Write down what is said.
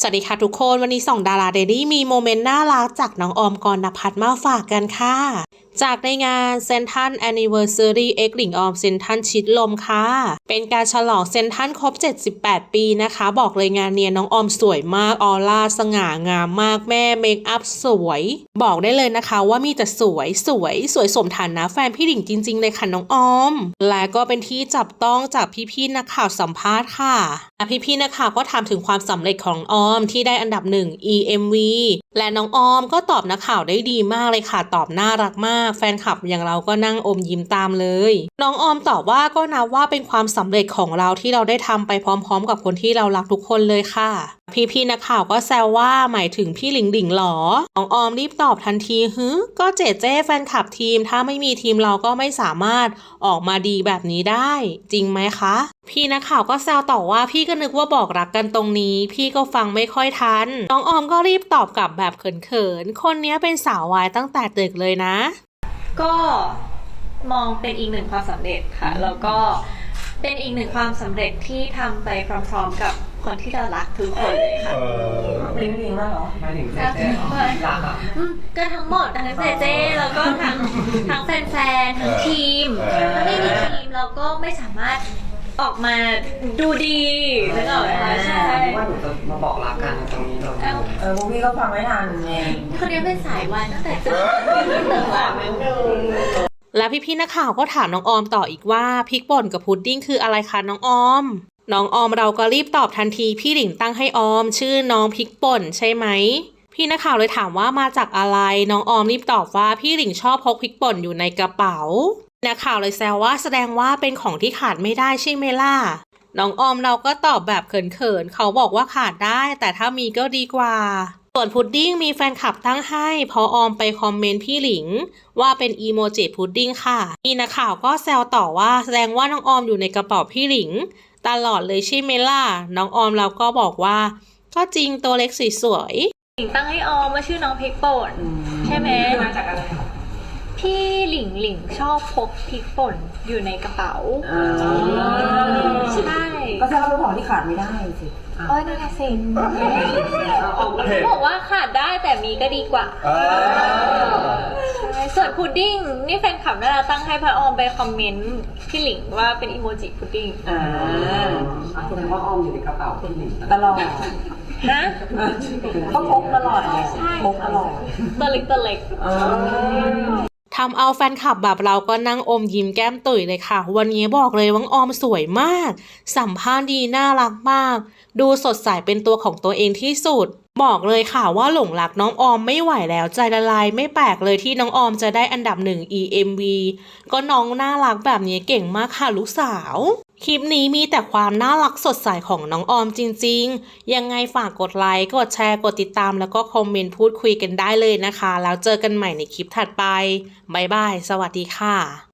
สวัสดีค่ะทุกคนวันนี้ส่องดาราเดลี่มีโมเมนต์น่ารักจากน้องออมกรณพัฒน์มาฝากกันค่ะจากในงานเซนทันแอนนิเวอร์ซรีเอ็กลิงออมเซนทันชิดลมค่ะ เป็นการฉลองเซนทันครบ 78 ปีนะคะ บอกเลยงานเนียน้องออมสวยมาก ออร่าสง่างามมากแม่เมคอัพสวย บอกได้เลยนะคะว่ามีแต่สวยสวย สวยสมฐานนะแฟนพี่หลิงจริง ๆ เลยค่ะน้องออม และก็เป็นที่จับต้องจากพี่ๆนักข่าวสัมภาษณ์ค่ะและพี่ๆนักข่าวก็ถามถึงความสำเร็จของออมที่ได้อันดับหนึ่ง EMV และน้องออมก็ตอบนักข่าวได้ดีมากเลยค่ะตอบน่ารักมากแฟนคลับอย่างเราก็นั่งอมยิ้มตามเลย น้องออมตอบว่าก็นับว่าเป็นความสำเร็จของเราที่เราได้ทำไปพร้อม ๆ กับคนที่เรารักทุกคนเลยค่ะ พี่ๆนักข่าวก็แซวว่าหมายถึงพี่หลิงหลิงหรอน้องออมรีบตอบทันทีฮึก็เจเจ้แฟนคลับทีม ถ้าไม่มีทีมเราก็ไม่สามารถออกมาดีแบบนี้ได้ จริงไหมคะพี่นักข่าวก็แซวต่อว่าพี่ก็นึกว่าบอกรักกันตรงนี้ พี่ก็ฟังไม่ค่อยทัน น้องออมก็รีบตอบกลับแบบเขินๆ คนนี้เป็นสาววายตั้งแต่เด็กเลยนะ ก็มองเป็นอีกหนึ่งความสำเร็จค่ะ แล้วก็เป็นอีกหนึ่งความสำเร็จที่ทำไปพร้อมๆกับคนที่เรารักทุกคนเลยค่ะลิงลิงแล้วเหรอหมายถึงเจ๊เจ๊เหรอรักอะ อืมก็ทั้งหมดทั้งเจเจแล้วก็ทั้งทั้งแฟนๆทั้งทีมเออ ถ้าไม่มีทีมเราก็ไม่สามารถออกมาดูดีนึกออกไหมคะใช่ว่าหนูจะมาบอกรักกันตรงนี้เลยเอ้าเออพวกพี่ก็ฟังไม่ทันไงคนนี้เป็นสายวายตั้งแต่เจอตั้งแต่ และพี่ๆนักข่าวก็ถามน้องออมต่ออีกว่าพริกป่นกับพุดดิ้งคืออะไรคะน้องออม น้องออมเราก็รีบตอบทันทีพี่หลิงตั้งให้ออม ชื่อน้องพริกป่นใช่ไหมพี่นักข่าวเลยถามว่ามาจากอะไร น้องออมรีบตอบว่าพี่หลิงชอบพกพริกป่นอยู่ในกระเป๋า นักข่าวเลยแซวว่าแสดงว่าเป็นของที่ขาดไม่ได้ใช่ไหมล่ะ น้องออมเราก็ตอบแบบเขินๆ เขาบอกว่าขาดได้ แต่ถ้ามีก็ดีกว่า ส่วนพุดดิ้งมีแฟนคลับตั้งให้เพอออมไปคอมเมนต์พี่หลิง ว่าเป็นอีโมจิพุดดิ้งค่ะพี่นักข่าวก็แซวต่อว่าแสดงว่าน้องออมอยู่ในกระเป๋าพี่หลิง ตลอดเลยใช่ไหมล่ะน้องออมเราก็บอกว่า ก็จริงตัวเล็กสวยหลิงตั้งให้ออมว่าชื่อน้องพริกป่นใช่ไหมมาจากอะไรพี่หลิงหลิงชอบพกพริกป่นอยู่ในกระเป๋าใช่ ก็แสดงว่าเป็นของที่ขาดไม่ได้สิโอ้ยนั่นแหละสิออกเห็น บอกว่าขาดได้แต่มีก็ดีกว่าเออ ใช่ส่วนพุดดิ้งนี่แฟนคลับน่าจะตั้งให้พระออมไปคอมเมนต์พี่หลิงว่าเป็นอีโมจิพุดดิ้งอ่าแสดงว่าออมอยู่ในกระเป๋าพี่หลิงตลอดนะก็พกตลอดไงใช่ พกตลอดตัวเล็กตัวเล็ก เออๆ ทำเอาแฟนคลับแบบเราก็นั่งอมยิ้มแก้มตุ๋ยเลยค่ะ วันนี้บอกเลยว่าออมสวยมาก สัมภาษณ์ดีน่ารักมาก ดูสดใสเป็นตัวของตัวเองที่สุด บอกเลยค่ะว่าหลงรักน้องออมไม่ไหวแล้วใจละลายไม่แปลกเลยที่น้องออมจะได้อันดับหนึ่ง EMV ก็น้องน่ารักแบบนี้เก่งมากค่ะลูกสาว คลิปนี้มีแต่ความน่ารักสดใสของน้องออมจริง ๆ ยังไงฝากกดไลค์ กดแชร์ กดติดตาม แล้วก็คอมเมนต์พูดคุยกันได้เลยนะคะ แล้วเจอกันใหม่ในคลิปถัดไป บ๊ายบาย สวัสดีค่ะ